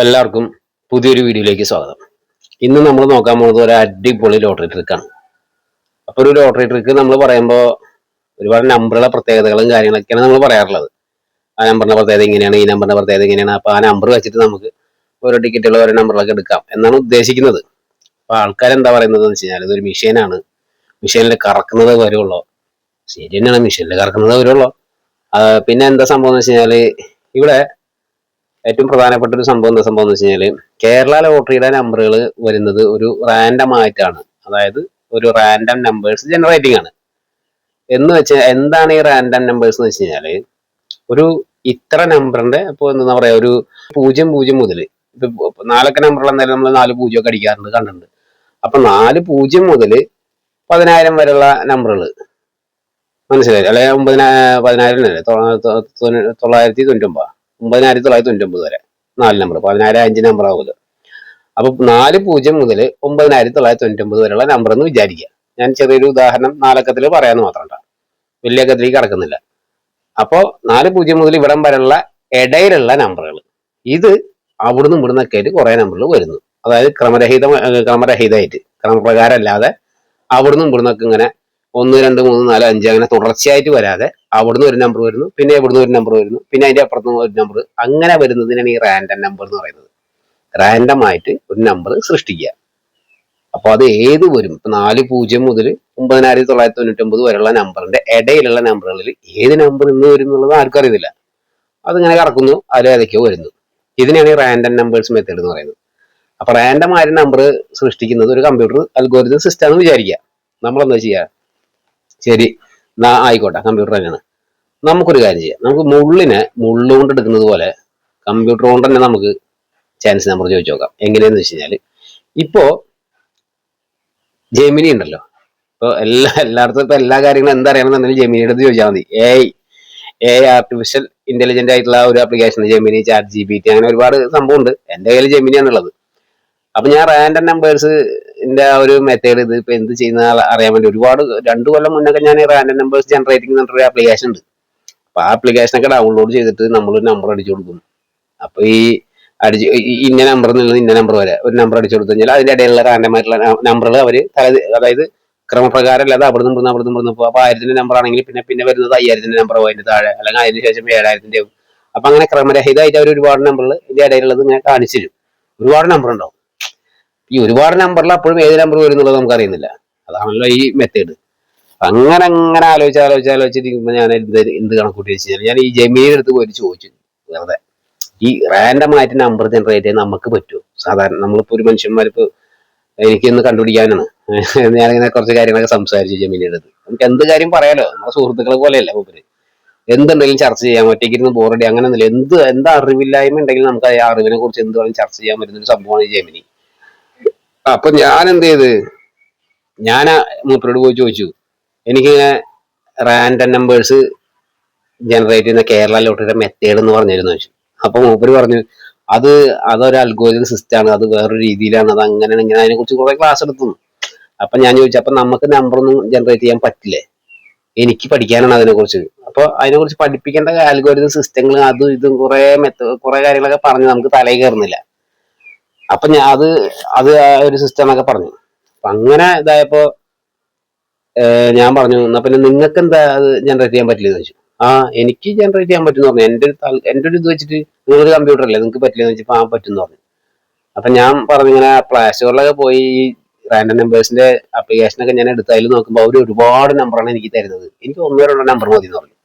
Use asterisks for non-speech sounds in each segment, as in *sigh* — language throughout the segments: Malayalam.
അപ്പൊ എല്ലാവർക്കും പുതിയൊരു വീഡിയോയിലേക്ക് സ്വാഗതം. ഇന്ന് നമ്മൾ നോക്കാൻ പോകുന്നത് ഒരു അടിപൊളി ലോട്ടറി ട്രിക്കാണ് അപ്പോൾ ഒരു ലോട്ടറി ട്രിക്ക് നമ്മൾ പറയുമ്പോൾ ഒരുപാട് നമ്പറുകളെ പ്രത്യേകതകളും കാര്യങ്ങളൊക്കെയാണ് നമ്മൾ പറയാറുള്ളത്. ആ നമ്പറിന്റെ പ്രത്യേകത ഇങ്ങനെയാണ് ഈ നമ്പറിന്റെ പ്രത്യേകത ഇങ്ങനെയാണ്. അപ്പോൾ ആ നമ്പർ വെച്ചിട്ട് നമുക്ക് ഓരോ ടിക്കറ്റുകൾ ഓരോ നമ്പറുകളൊക്കെ എടുക്കാം എന്നാണ് ഉദ്ദേശിക്കുന്നത്. അപ്പൊ ആൾക്കാർ എന്താ പറയുന്നത് എന്ന് വെച്ച് കഴിഞ്ഞാൽ ഇതൊരു മെഷീനാണ് മെഷീനിൽ കറക്കുന്നത് വരുള്ളൂ. ശരി തന്നെയാണ് മെഷീനിൽ കറക്കുന്നത് വരുള്ളൂ. പിന്നെ എന്താ സംഭവം എന്ന് വെച്ച് കഴിഞ്ഞാൽ ഇവിടെ ഏറ്റവും പ്രധാനപ്പെട്ട ഒരു സംഭവം എന്താ സംഭവം എന്ന് വെച്ച് കഴിഞ്ഞാൽ കേരള ലോട്ടറിയുടെ നമ്പറുകൾ വരുന്നത് ഒരു റാൻഡം ആയിട്ടാണ്. അതായത് ഒരു റാൻഡം നമ്പേഴ്സ് ജനറേറ്റിംഗ് ആണ്. എന്ന് വെച്ചാൽ എന്താണ് ഈ റാൻഡം നമ്പേഴ്സ് എന്ന് വെച്ച് കഴിഞ്ഞാൽ ഒരു ഇത്ര നമ്പറിന്റെ ഇപ്പൊ എന്താ പറയാ ഒരു പൂജ്യം പൂജ്യം മുതൽ ഇപ്പൊ നാലൊക്കെ നമ്പറുള്ള എന്തായാലും നമ്മൾ നാല് പൂജ്യം ഒക്കെ അടിക്കാറുണ്ട് കണ്ടിട്ടുണ്ട്. അപ്പൊ നാല് പൂജ്യം മുതൽ പതിനായിരം വരെയുള്ള നമ്പറുകൾ മനസ്സിലായി? അല്ലെ ഒമ്പതിനാ പതിനായിരം തൊള്ളായിരത്തി തൊണ്ണൂറ്റൊമ്പത്? ഒമ്പതിനായിരത്തി തൊള്ളായിരത്തി തൊണ്ണൂറ്റൊമ്പത് വരെ. നാല് നമ്പർ പതിനായിരം അഞ്ച് നമ്പർ ആവുമല്ലോ അപ്പൊ നാല് പൂജ്യം മുതൽ ഒമ്പതിനായിരത്തി തൊള്ളായിരത്തി തൊണ്ണൂറ്റൊമ്പത് വരെയുള്ള നമ്പർ എന്ന് വിചാരിക്കുക ഞാൻ ചെറിയൊരു ഉദാഹരണം നാലക്കത്തിൽ പറയാമെന്ന് മാത്രം കേട്ടോ. വലിയ അക്കത്തിലേക്ക് കടക്കുന്നില്ല. അപ്പോൾ നാല് പൂജ്യം മുതൽ ഇവിടം വരെയുള്ള ഇടയിലുള്ള നമ്പറുകൾ ഇത് അവിടുന്ന് ഇവിടുന്ന് ഒക്കെ ആയിട്ട് കുറെ നമ്പറുകൾ വരുന്നു. അതായത് ക്രമരഹിത ക്രമരഹിതമായിട്ട് ക്രമപ്രകാരമല്ലാതെ അവിടുന്ന് ഇവിടുന്നൊക്കെ ഇങ്ങനെ ഒന്ന് രണ്ട് മൂന്ന് നാല് അഞ്ച് അങ്ങനെ തുടർച്ചയായിട്ട് വരാതെ അവിടുന്ന് ഒരു നമ്പർ വരുന്നു പിന്നെ ഇവിടുന്ന് ഒരു നമ്പർ വരുന്നു പിന്നെ അതിന്റെ അപ്പുറത്തുനിന്ന് ഒരു നമ്പർ അങ്ങനെ വരുന്നതിനാണ് ഈ റാൻഡം നമ്പർ എന്ന് പറയുന്നത്. റാൻഡം ആയിട്ട് ഒരു നമ്പർ സൃഷ്ടിക്കുക. അപ്പൊ അത് ഏത് വരും? ഇപ്പൊ നാല് പൂജ്യം മുതൽ ഒമ്പതിനായിരത്തി തൊള്ളായിരത്തി തൊണ്ണൂറ്റി ഒമ്പത് വരെയുള്ള നമ്പറിന്റെ ഇടയിലുള്ള നമ്പറുകളിൽ ഏത് നമ്പർ ഇന്ന് വരും എന്നുള്ളത് ആർക്കും അറിയുന്നില്ല. അതിങ്ങനെ കറക്കുന്നു അതിൽ ഏതൊക്കെയോ വരുന്നു. ഇതിനാണ് ഈ റാൻഡം നമ്പേഴ്സ് മെത്തേഡ് എന്ന് പറയുന്നത്. അപ്പൊ റാൻഡം ആയ നമ്പർ സൃഷ്ടിക്കുന്നത് ഒരു കമ്പ്യൂട്ടർ അൽഗോരിതം സിസ്റ്റം എന്ന് വിചാരിക്കുക. നമ്മൾ എന്താ ചെയ്യുക? ശരി. എന്നാ ആയിക്കോട്ടെ കമ്പ്യൂട്ടർ തന്നെയാണ്. നമുക്കൊരു കാര്യം ചെയ്യാം. നമുക്ക് മുള്ളിനെ മുള്ളു കൊണ്ട് എടുക്കുന്നത് പോലെ കമ്പ്യൂട്ടർ കൊണ്ട് തന്നെ നമുക്ക് ചാൻസ് നമ്പർ ചോദിച്ചു നോക്കാം. എങ്ങനെയാന്ന് വെച്ച് കഴിഞ്ഞാൽ ഇപ്പോ ജെമിനി ഉണ്ടല്ലോ. ഇപ്പൊ എല്ലാ എല്ലായിടത്തും ഇപ്പൊ എല്ലാ കാര്യങ്ങളും എന്താ അറിയണമെന്നുണ്ടെങ്കിൽ ജെമിനിയുടെ അടുത്ത് ചോദിച്ചാൽ മതി. എ എ ആർട്ടിഫിഷ്യൽ ഇന്റലിജന്റ് ആയിട്ടുള്ള ഒരു application Gemini chat G P T അങ്ങനെ ഒരുപാട് സംഭവമുണ്ട് എന്റെ കയ്യിൽ ജെമിനിയാണുള്ളത് അപ്പൊ ഞാൻ റാൻഡം നമ്പേഴ്സ് ആ ഒരു മെത്തേഡ് ഇത് ഇപ്പൊ എന്ത് ചെയ്യുന്ന അറിയാൻ വേണ്ടി ഒരുപാട് രണ്ടു കൊല്ലം മുന്നൊക്കെ ഞാൻ റാൻഡം നമ്പേഴ്സ് ജനറേറ്റിംഗ് എന്ന് പറഞ്ഞൊരു ആപ്ലിക്കേഷൻ ഉണ്ട്. അപ്പൊ ആ ആപ്ലിക്കേഷൻ ഒക്കെ ഡൗൺലോഡ് ചെയ്തിട്ട് നമ്മൾ ഒരു നമ്പർ അടിച്ചു കൊടുക്കും. അപ്പൊ ഈ അടിച്ച് ഇന്ന നമ്പറിൽ നിന്ന് ഇന്ന നമ്പർ വരെ ഒരു നമ്പർ അടിച്ചു കൊടുത്തു കഴിഞ്ഞാൽ അതിന്റെ ഇടയിലുള്ള റാൻഡം ആയിട്ടുള്ള നമ്പറുകൾ അവർ തല അതായത് ക്രമപ്രകാരം അല്ലാതെ അവിടെ നിന്ന് അവിടെ നിന്ന് ഇവിടുന്ന് അപ്പൊ ആയിരത്തിന്റെ നമ്പർ ആണെങ്കിൽ പിന്നെ പിന്നെ വരുന്നത് അയ്യായിരത്തിന്റെ നമ്പർ അതിന്റെ താഴെ. അല്ലെങ്കിൽ അതിന് ശേഷം ഏഴായിരത്തിന്റെ ആവും. അപ്പൊ അങ്ങനെ ക്രമരഹിതമായിട്ട് അവർ ഒരുപാട് നമ്പറുകൾ ഇതിന്റെ ഇടയിലുള്ളത് ഇങ്ങനെ കാണിച്ചു തരും. ഒരുപാട് നമ്പർ ഉണ്ടാവും. ഈ ഒരുപാട് നമ്പറിൽ അപ്പോഴും ഏത് നമ്പർ വരും എന്നുള്ളത് നമുക്ക് അറിയുന്നില്ല അതാണല്ലോ ഈ മെത്തേഡ് അങ്ങനെ അങ്ങനെ ആലോചിച്ച് ആലോചിച്ച് ആലോചിച്ചിരിക്കുമ്പോൾ ഞാൻ എന്ത് എന്ത് കണക്കൂട്ടി വെച്ച് കഴിഞ്ഞാൽ ഞാൻ ഈ ജമീനെ അടുത്ത് പോയി ചോദിച്ചു. വെറുതെ. ഈ റാൻഡം ആയിട്ട് നമ്പർ ജനറേറ്റ് ചെയ്യാൻ നമുക്ക് പറ്റുമോ? സാധാരണ നമ്മളിപ്പോൾ ഒരു മനുഷ്യന്മാരിപ്പോൾ എനിക്കൊന്ന് കണ്ടുപിടിക്കാനാണ്. *laughs* ഞാനിങ്ങനെ കുറച്ച് കാര്യങ്ങളൊക്കെ സംസാരിച്ചു ജമീനിയുടെ അടുത്ത്. നമുക്ക് എന്ത് കാര്യം പറയാലോ? നമ്മുടെ സുഹൃത്തുക്കളെ പോലെയല്ല മൂപ്പര് എന്തുണ്ടെങ്കിലും ചർച്ച ചെയ്യാം. ഒറ്റയ്ക്കിരുന്ന് ബോറടി അങ്ങനെ എന്ത് എന്താ അറിവില്ലായ്മ ഉണ്ടെങ്കിലും നമുക്ക് ആ അറിവിനെ കുറിച്ച് എന്ത് വേണമെങ്കിലും ചർച്ച ചെയ്യാൻ പറ്റുന്ന ഒരു സംഭവമാണ് ഈ ജമിനി അപ്പൊ ഞാൻ എന്ത് ചെയ്ത് ഞാൻ മൂപ്പരോട് പോയി ചോദിച്ചു. എനിക്ക് റാൻഡം നമ്പേഴ്സ് ജനറേറ്റ് ചെയ്യുന്ന കേരള ലോട്ടറിയുടെ മെത്തേഡ് എന്ന് പറഞ്ഞിരുന്നു ചോദിച്ചു. അപ്പൊ മൂപ്പര് പറഞ്ഞു അത് അതൊരു അൽഗോരിതം സിസ്റ്റം ആണ് അത് വേറൊരു രീതിയിലാണ് അത് അങ്ങനെ ഇങ്ങനെ അതിനെ കുറിച്ച് കുറെ ക്ലാസ് എടുത്തു. അപ്പൊ ഞാൻ ചോദിച്ചു അപ്പൊ നമുക്ക് നമ്പർ ഒന്നും ജനറേറ്റ് ചെയ്യാൻ പറ്റില്ലേ? എനിക്ക് പഠിക്കാനാണ് അതിനെ കുറിച്ച് അപ്പൊ അതിനെ കുറിച്ച് പഠിപ്പിക്കേണ്ട അൽഗോരിതം സിസ്റ്റങ്ങൾ അതും ഇതും കുറെ മെത്ത കുറെ കാര്യങ്ങളൊക്കെ പറഞ്ഞ് നമുക്ക് തലയിൽ കയറുന്നില്ല. അപ്പൊ ഞാൻ അത് അത് ആ ഒരു സിസ്റ്റം എന്നൊക്കെ പറഞ്ഞു. അപ്പൊ അങ്ങനെ ഇതായപ്പോ ഞാൻ പറഞ്ഞു എന്നാ പിന്നെ നിങ്ങൾക്ക് എന്താ അത് ജനറേറ്റ് ചെയ്യാൻ പറ്റില്ലെന്ന് ചോദിച്ചു. ആ എനിക്ക് ജനറേറ്റ് ചെയ്യാൻ പറ്റും പറഞ്ഞു. എന്റെ ഒരു എന്റെ ഒരു ഇത് വെച്ചിട്ട് നിങ്ങളൊരു കമ്പ്യൂട്ടർ അല്ലേ? നിങ്ങൾക്ക് പറ്റില്ലെന്ന് വെച്ചപ്പോൾ ആ പറ്റും പറഞ്ഞു. അപ്പൊ ഞാൻ പറഞ്ഞു ഇങ്ങനെ പ്ലേ സ്റ്റോറിലൊക്കെ പോയി റാൻഡം നമ്പേഴ്സിന്റെ അപ്ലിക്കേഷനൊക്കെ ഞാൻ എടുത്ത് അതിൽ നോക്കുമ്പോൾ അവർ ഒരുപാട് നമ്പറാണ് എനിക്ക് തരുന്നത്. എനിക്ക് ഒന്നോ നമ്പർ മതി എന്ന് പറഞ്ഞു.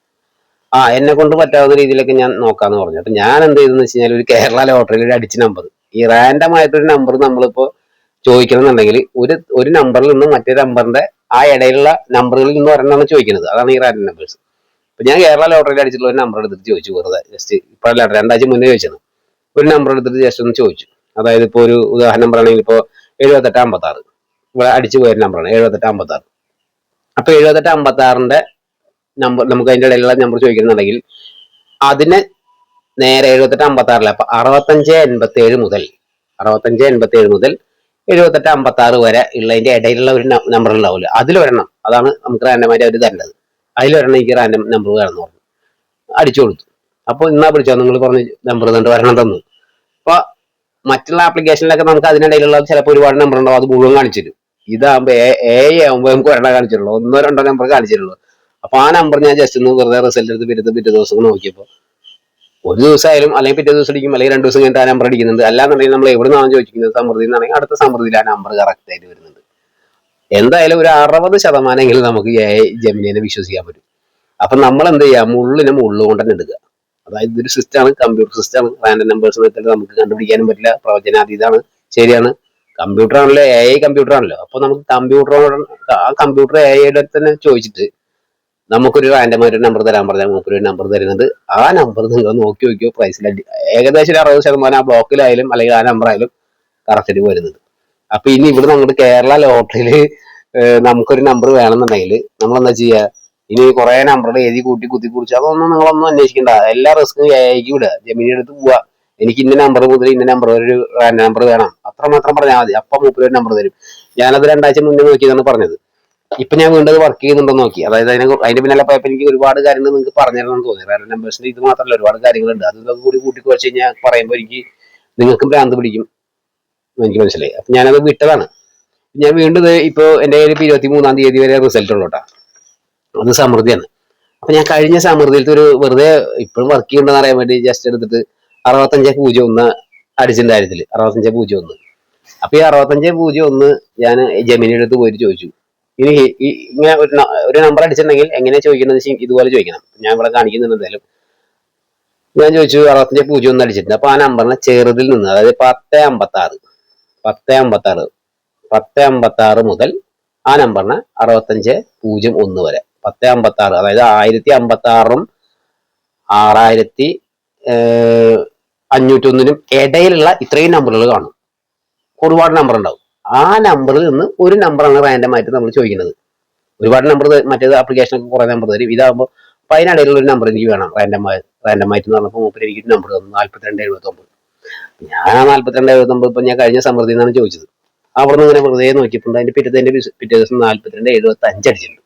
ആ എന്നെ കൊണ്ട് പറ്റാവുന്ന രീതിയിലൊക്കെ ഞാൻ നോക്കാന്ന് പറഞ്ഞു. അപ്പൊ ഞാൻ എന്ത് ചെയ്തെന്ന് വെച്ച് കഴിഞ്ഞാൽ ഒരു കേരള ലോട്ടറിയിൽ ഒരു അടിച്ച നമ്പർ ഈ റാൻഡം ആയിട്ടൊരു നമ്പർ നമ്മളിപ്പോ ചോദിക്കണമെന്നുണ്ടെങ്കിൽ ഒരു ഒരു നമ്പറിൽ നിന്ന് മറ്റേ നമ്പറിന്റെ ആ ഇടയിലുള്ള നമ്പറുകളിൽ നിന്ന് ഒരെണ്ണമാണ് ചോദിക്കുന്നത്. അതാണ് ഈ റാൻഡം നമ്പേഴ്സ് അപ്പൊ ഞാൻ കേരള ലോട്ടറിയിൽ അടിച്ചിട്ടുള്ള ഒരു നമ്പർ എടുത്തിട്ട് ചോദിച്ചു വെറുതെ. ജസ്റ്റ് ഇപ്പോഴല്ല രണ്ടാഴ്ച മുന്നേ ചോദിച്ചത് ഒരു നമ്പർ എടുത്തിട്ട് ജസ്റ്റ് ഒന്ന് ചോദിച്ചു. അതായത് ഇപ്പോൾ ഒരു ഉദാഹരണം പറയുകയാണെങ്കിൽ ഇപ്പോ എഴുപത്തെട്ട് അമ്പത്തി ആറ് ഇവിടെ അടിച്ചു പോയ നമ്പറാണ് എഴുപത്തെട്ട് അമ്പത്തി ആറ് അപ്പൊ എഴുപത്തെട്ട് അമ്പത്തി ആറിന്റെ നമ്പർ നമുക്ക് അതിന്റെ ഇടയിലുള്ള നമ്പർ ചോദിക്കുന്നുണ്ടെങ്കിൽ അതിനെ നേരെ എഴുപത്തെട്ട് അമ്പത്തി ആറിൽ അപ്പൊ അറുപത്തഞ്ച് എൺപത്തി ഏഴ് മുതൽ അറുപത്തഞ്ച് എൺപത്തി ഏഴ് മുതൽ എഴുപത്തെട്ട് അമ്പത്തി ആറ് വരെ ഉള്ളതിന്റെ ഇടയിലുള്ള ഒരു നമ്പർ ഉണ്ടാവില്ല അതിൽ വരണം അതാണ് നമുക്ക് റാൻഡമായിട്ട് അവർ തരേണ്ടത്. അതിലൊരെണ്ണം എനിക്ക് റാൻഡം നമ്പർ വേണമെന്ന് പറഞ്ഞു. അടിച്ചു കൊടുത്തു. അപ്പൊ ഇന്നാ വിളിച്ചോ നിങ്ങൾ പറഞ്ഞ നമ്പർ തന്നിട്ട് വരണം തന്നു. അപ്പൊ മറ്റുള്ള ആപ്ലിക്കേഷനിലൊക്കെ നമുക്ക് അതിനിടയിലുള്ള ചിലപ്പോൾ ഒരുപാട് നമ്പർ ഉണ്ടാവും. അത് മുഴുവൻ കാണിച്ചു തരും. ഇതാകുമ്പോ എ ആകുമ്പോൾ നമുക്ക് ഒരെണ്ണം കാണിച്ചിട്ടുള്ളൂ. ഒന്നോ രണ്ടോ നമ്പർ കാണിച്ചിട്ടുള്ളൂ. അപ്പോൾ ആ നമ്പർ ഞാൻ ജസ്റ്റ് ഒന്ന് വെറുതെ റിസൾട്ട് എടുത്ത് പിറ്റത്തെ പിറ്റേ ദിവസം നോക്കിയപ്പോൾ ഒരു ദിവസമായാലും അല്ലെങ്കിൽ പിറ്റേ ദിവസം അടിക്കും അല്ലെങ്കിൽ രണ്ട് ദിവസം കഴിഞ്ഞിട്ട് ആ നമ്പർ അടിക്കുന്നുണ്ട് അല്ലാന്നുണ്ടെങ്കിൽ നമ്മൾ എവിടെ ചോദിക്കുന്നത്? സമൃദ്ധി എന്നാണെങ്കിൽ അടുത്ത സമൃദ്ധിയിൽ ആ നമ്പർ കറക്റ്റ് ആയിട്ട് വരുന്നുണ്ട് എന്തായാലും ഒരു അറുപത് ശതമാനമെങ്കിലും നമുക്ക് എ ജെമിനിനെ വിശ്വസിക്കാൻ പറ്റും. അപ്പം നമ്മൾ എന്ത് ചെയ്യാം? മുള്ളിനെ മുള്ളു കൊണ്ട് തന്നെ എടുക്കുക. അതായത് ഇതൊരു സിസ്റ്റമാണ് കമ്പ്യൂട്ടർ സിസ്റ്റമാണ് റാൻഡം നമ്പേഴ്സ് മെത്തേഡ് നമുക്ക് കണ്ടുപിടിക്കാനും പറ്റില്ല. പ്രവചനാതീതാണ് ശരിയാണ്. കമ്പ്യൂട്ടർ ആണല്ലോ. എ ഐ കമ്പ്യൂട്ടർ ആണല്ലോ. അപ്പൊ നമുക്ക് കമ്പ്യൂട്ടറോട് ആ കമ്പ്യൂട്ടർ എ ഐയുടെ തന്നെ ചോദിച്ചിട്ട് നമുക്കൊരു റാൻഡമായിട്ട് നമ്പർ തരാൻ പറഞ്ഞാൽ നമുക്കൊരു നമ്പർ തരുന്നത്. ആ നമ്പർ നിങ്ങൾ നോക്കി നോക്കിയോ പ്രൈസിൽ ഏകദേശം ഒരു അറുപത് ശതമാനം ആ ബ്ലോക്കിലായാലും അല്ലെങ്കിൽ ആ നമ്പർ ആയാലും കറക്റ്റ് വരുന്നത്. അപ്പൊ ഇനി ഇവിടെ നമ്മുടെ കേരള ലോട്ടറിയിൽ നമുക്കൊരു നമ്പർ വേണമെന്നുണ്ടെങ്കിൽ നമ്മൾ എന്താ ചെയ്യുക ഇനി കുറെ നമ്പറുകൾ എഴുതി കൂട്ടി കുത്തി കുറിച്ച് അതൊന്നും നിങ്ങളൊന്നും അന്വേഷിക്കണ്ട. എല്ലാ റിസ്ക്കും ഏക്ക് വിടുക ജമീനി എടുത്ത് പോവാ. എനിക്ക് ഇന്ന നമ്പർ മുതൽ ഇന്ന നമ്പർ ഒരു നമ്പർ വേണം. അത്ര മാത്രം പറഞ്ഞാൽ മതി. അപ്പം മൂപ്പര് ഒരു നമ്പർ തരും. ഞാനത് രണ്ടാഴ്ച മുന്നേ നോക്കിയതാണ് പറഞ്ഞത്. ഇപ്പൊ ഞാൻ വീണ്ടും വർക്ക് ചെയ്യുന്നുണ്ടോ നോക്കി. അതായത് അതിനെ അതിന്റെ പിന്നാലെ പോയപ്പോൾ എനിക്ക് ഒരുപാട് കാര്യങ്ങൾ നിങ്ങൾക്ക് പറഞ്ഞു തരണം എന്ന് തോന്നി. കാരണം നമ്പേഴ്സിന്റെ ഇത് മാത്രമല്ല ഒരുപാട് കാര്യങ്ങളുണ്ട്. അതൊക്കെ കൂടി കൂട്ടി കുറച്ച് കഴിഞ്ഞാൽ പറയുമ്പോൾ എനിക്ക് നിങ്ങൾക്കും ഭ്രാന്ത് പിടിക്കും എനിക്ക് മനസ്സിലായി. അപ്പൊ ഞാനത് വിട്ടതാണ്. ഞാൻ വീണ്ടും ഇപ്പോൾ എന്റെ കയ്യിൽ ഇപ്പൊ ഇരുപത്തി മൂന്നാം തീയതി വരെ റിസൾട്ട് ഉള്ളൂ കേട്ടോ അത് സമൃദ്ധിയാണ്. അപ്പൊ ഞാൻ കഴിഞ്ഞ സമൃദ്ധിയിലത്തെ ഒരു വെറുതെ ഇപ്പോഴും വർക്ക് ചെയ്യണ്ടെന്ന് അറിയാൻ വേണ്ടി ജസ്റ്റ് എടുത്തിട്ട് അറുപത്തഞ്ച് പൂജ്യം ഒന്ന് അടിച്ചിന്റെ കാര്യത്തിൽ. അറുപത്തഞ്ച് പൂജ്യം ഒന്ന്. അപ്പൊ ഈ അറുപത്തഞ്ച് പൂജ്യം ഒന്ന് ഞാൻ ജമീനിയുടെ അടുത്ത് പോയിട്ട് ചോദിച്ചു. ഇനി ഇങ്ങനെ ഒരു ഒരു നമ്പർ അടിച്ചിട്ടുണ്ടെങ്കിൽ എങ്ങനെ ചോദിക്കുന്നത് ഇതുപോലെ ചോദിക്കണം. ഞാൻ ഇവിടെ കാണിക്കുന്നുണ്ട് എന്തായാലും ഞാൻ ചോദിച്ചു അറുപത്തഞ്ച് പൂജ്യം ഒന്ന് അടിച്ചിട്ടുണ്ട്. അപ്പൊ ആ നമ്പറിനെ ചെറുതിൽ നിന്ന് അതായത് പത്ത് അമ്പത്തി ആറ് പത്ത് അമ്പത്തി ആറ് പത്ത് അമ്പത്തി ആറ് മുതൽ ആ നമ്പറിനെ അറുപത്തഞ്ച് പൂജ്യം ഒന്ന് വരെ. പത്ത് അമ്പത്തി ആറ് അതായത് ആയിരത്തി അമ്പത്തി ആറും ആറായിരത്തി അഞ്ഞൂറ്റി ഒന്നിനും ഇടയിലുള്ള ഇത്രയും നമ്പറുകൾ കാണും. ഒരുപാട് നമ്പർ ഉണ്ടാവും. ആ നമ്പറിൽ നിന്ന് ഒരു നമ്പറാണ് റാൻഡം ആയിട്ട് നമ്മൾ ചോദിക്കുന്നത്. ഒരുപാട് നമ്പർ മറ്റേത് ആപ്ലിക്കേഷനൊക്കെ കുറേ നമ്പർ തരും. ഇതാകുമ്പോൾ അപ്പൊ അതിനിടയിലുള്ള ഒരു നമ്പർ എനിക്ക് വേണം. റാൻഡം റാൻഡം ആയിട്ട് എന്ന് പറഞ്ഞപ്പോൾ മൂപ്പര് എനിക്ക് നമ്പർ തന്നു. നാല്പത്തിരണ്ട് എഴുപത്തി ഒമ്പത് ഞാൻ ആ നാല്പത്തിരണ്ട് എഴുപത്തി ഒമ്പത് ഇപ്പൊ ഞാൻ കഴിഞ്ഞ സമൃദ്ധി എന്നാണ് ചോദിച്ചത്. അവിടെ നിന്ന് ഇങ്ങനെ വെറുതെ നോക്കിയപ്പോൾ അതിന്റെ പിറ്റത്തെ പിറ്റേ ദിവസം നാല്പത്തിരണ്ട് എഴുപത്തി അഞ്ച് അടിച്ചിട്ടുണ്ട്.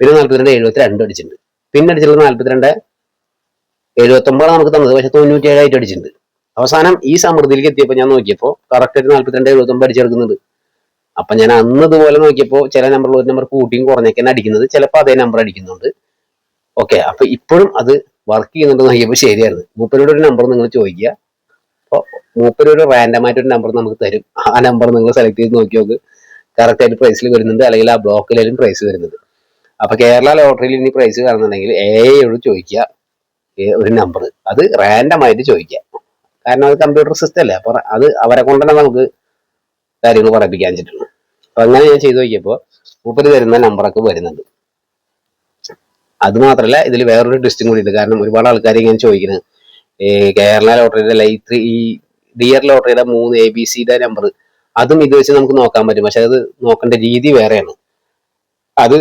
പിന്നെ നാല്പത്തിരണ്ട് എഴുപത്തി രണ്ട് അടിച്ചിട്ടുണ്ട്. പിന്നെ അടിച്ചിട്ടുള്ളത് നാല്പത്തിരണ്ട് എഴുപത്തി ഒമ്പതാണ് നമുക്ക് തന്നത്. പക്ഷേ തൊണ്ണൂറ്റി ഏഴായിട്ട് അടിച്ചിട്ടുണ്ട്. അവസാനം ഈ സമൃദ്ധിയിലേക്ക് എത്തിയപ്പോൾ ഞാൻ നോക്കിയപ്പോൾ കറക്റ്റ് ആയിട്ട് നാല്പത്തിരണ്ട് എഴുപത്തൊമ്പത് അടിച്ചെടുക്കുന്നുണ്ട്. അപ്പൊ ഞാൻ അന്ന് ഇതുപോലെ നോക്കിയപ്പോൾ ചില നമ്പർ ഒരു നമ്പർ കൂട്ടിയും കുറഞ്ഞൊക്കെയാണ് അടിക്കുന്നത് ചിലപ്പോൾ അതേ നമ്പർ അടിക്കുന്നുണ്ട്. ഓക്കെ അപ്പൊ ഇപ്പോഴും അത് വർക്ക് ചെയ്യുന്നുണ്ട് നോക്കിയപ്പോൾ ശരിയായിരുന്നു. മൂപ്പരോട് ഒരു നമ്പർ നിങ്ങൾ ചോദിക്കുക. അപ്പോൾ മൂപ്പര് ഒരു റാൻഡം ആയിട്ട് ഒരു നമ്പർ നമുക്ക് തരും. ആ നമ്പർ നിങ്ങൾ സെലക്ട് ചെയ്ത് നോക്കി നോക്ക്. കറക്റ്റ് ആയിട്ട് പ്രൈസിൽ വരുന്നുണ്ട് അല്ലെങ്കിൽ ആ ബ്ലോക്കിലായാലും പ്രൈസ് വരുന്നുണ്ട്. അപ്പൊ കേരള ലോട്ടറിയിൽ ഇനി പ്രൈസ് കാണുന്നുണ്ടെങ്കിൽ ഏഴ് ചോദിക്കുക. ഒരു നമ്പർ അത് റാൻഡം ആയിട്ട് ചോദിക്കുക. കാരണം അത് കമ്പ്യൂട്ടർ സിസ്റ്റം അല്ലേ? അപ്പൊ അത് അവരെ കൊണ്ടുതന്നെ നമുക്ക് കാര്യങ്ങൾ പറയിപ്പിക്കാൻ വെച്ചിട്ടുണ്ട് അപ്പൊ അങ്ങനെ ഞാൻ ചെയ്തു നോക്കിയപ്പോൾ മൂപ്പര് തരുന്ന നമ്പറൊക്കെ വരുന്നുണ്ട്. അത് മാത്രമല്ല ഇതിൽ വേറൊരു ട്വിസ്റ്റും കൂടി ഉണ്ട് കാരണം ഒരുപാട് ആൾക്കാർ ഇങ്ങനെ ചോദിക്കുന്നത് കേരള ലോട്ടറിയുടെ അല്ല ഈ ത്രീ ഈ ഡിയർ ലോട്ടറിയുടെ മൂന്ന് എ ബി സിയുടെ നമ്പർ അതും ഇത് വെച്ച് നമുക്ക് നോക്കാൻ പറ്റും. പക്ഷെ അത് നോക്കേണ്ട രീതി വേറെയാണ്. അത്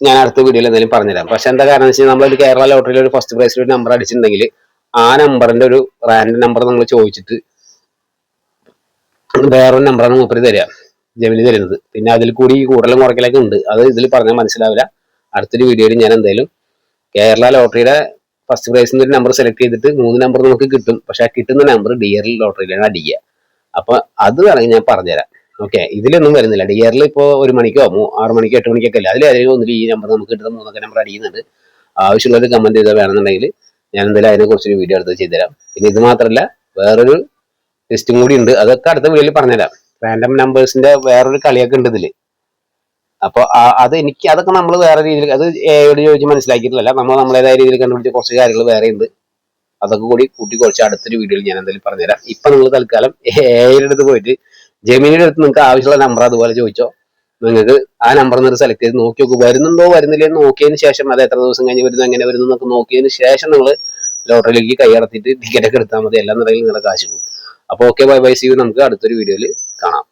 ഞാൻ അടുത്ത വീഡിയോയിൽ എന്തെങ്കിലും പറഞ്ഞുതരാം. പക്ഷെ എന്താ കാരണം വെച്ചാൽ നമ്മളൊരു കേരള ലോട്ടറിയിൽ ഒരു ഫസ്റ്റ് പ്രൈസിൽ ഒരു നമ്പർ അടിച്ചിട്ടുണ്ടെങ്കിൽ ആ നമ്പറിന്റെ ഒരു റാൻഡം നമ്പർ നമ്മൾ ചോദിച്ചിട്ട് വേറൊരു നമ്പറാണ് മൂപ്പര് തരിക ജമിനി തരുന്നത്. പിന്നെ അതിൽ കൂടി കൂടുതലും കുറയ്ക്കലൊക്കെ ഉണ്ട്. അത് ഇതിൽ പറഞ്ഞാൽ മനസ്സിലാവില്ല. അടുത്തൊരു വീഡിയോയിൽ ഞാൻ എന്തായാലും കേരള ലോട്ടറിയുടെ ഫസ്റ്റ് പ്രൈസിൽ ഒരു നമ്പർ സെലക്ട് ചെയ്തിട്ട് മൂന്ന് നമ്പർ നമുക്ക് കിട്ടും. പക്ഷെ ആ കിട്ടുന്ന നമ്പർ ഡിയറിൽ ലോട്ടറിയിലാണ് അടിക്കുക. അപ്പൊ അത് വേണമെങ്കിൽ ഞാൻ പറഞ്ഞുതരാം. ഓക്കെ ഇതിലൊന്നും വരുന്നില്ല. ഡിയറിൽ ഇപ്പോൾ ഒരു മണിക്കോ ആറ് മണിക്കോ എട്ട് മണിക്കൊക്കെ അല്ല? അതിലേതെങ്കിലും ഒന്നിൽ ഈ നമ്പർ നമുക്ക് കിട്ടുന്ന മൂന്നൊക്കെ നമ്പർ അടിക്കുന്നുണ്ട്. ആവശ്യമുള്ളത് കമന്റ് ചെയ്താൽ വേണമെന്നുണ്ടെങ്കിൽ ഞാൻ എന്തായാലും അതിനെ കുറിച്ചൊരു വീഡിയോ എടുത്ത് ചെയ്തുതരാം. പിന്നെ ഇത് മാത്രമല്ല വേറൊരു ലിസ്റ്റും കൂടി ഉണ്ട്. അതൊക്കെ അടുത്ത വീഡിയോയിൽ പറഞ്ഞുതരാം. റാൻഡം നമ്പേഴ്സിന്റെ വേറൊരു കളിയൊക്കെ ഉണ്ട് ഇതിൽ. അപ്പോൾ അത് എനിക്ക് അതൊക്കെ നമ്മൾ വേറെ രീതിയിൽ അത് എയോട് ചോദിച്ച് മനസ്സിലാക്കിയിട്ടില്ല നമ്മൾ നമ്മളേതായ രീതിയിൽ കണ്ടുപിടിച്ച കുറച്ച് കാര്യങ്ങൾ വേറെ ഉണ്ട്. അതൊക്കെ കൂടി കൂട്ടി കുറച്ച് അടുത്തൊരു വീഡിയോയിൽ ഞാൻ എന്തായാലും പറഞ്ഞുതരാം. ഇപ്പൊ നിങ്ങൾ തൽക്കാലം എയുടെ അടുത്ത് പോയിട്ട് ജമീനിയുടെ അടുത്ത് നിങ്ങൾക്ക് ആവശ്യമുള്ള നമ്പർ അതുപോലെ ചോദിച്ചോ. നിങ്ങൾക്ക് ആ നമ്പർ നിന്ന് സെലക്ട് ചെയ്ത് നോക്കി നോക്കും. വരുന്നുണ്ടോ വരുന്നില്ലേ എന്ന് നോക്കിയതിന് ശേഷം അത് എത്ര ദിവസം കഴിഞ്ഞ് വരുന്നു എങ്ങനെ വരുന്നു എന്നൊക്കെ നോക്കിയതിന് ശേഷം നിങ്ങൾ ലോട്ടറിയിലേക്ക് കൈയടത്തിയിട്ട് ടിക്കറ്റ് ഒക്കെ എടുത്താൽ മതി. എല്ലാം നിറയിൽ നിങ്ങളുടെ കാശ് പോകും. അപ്പോൾ ഓക്കെ ബൈ ബൈ സി നമുക്ക് അടുത്തൊരു വീഡിയോയിൽ കാണാം.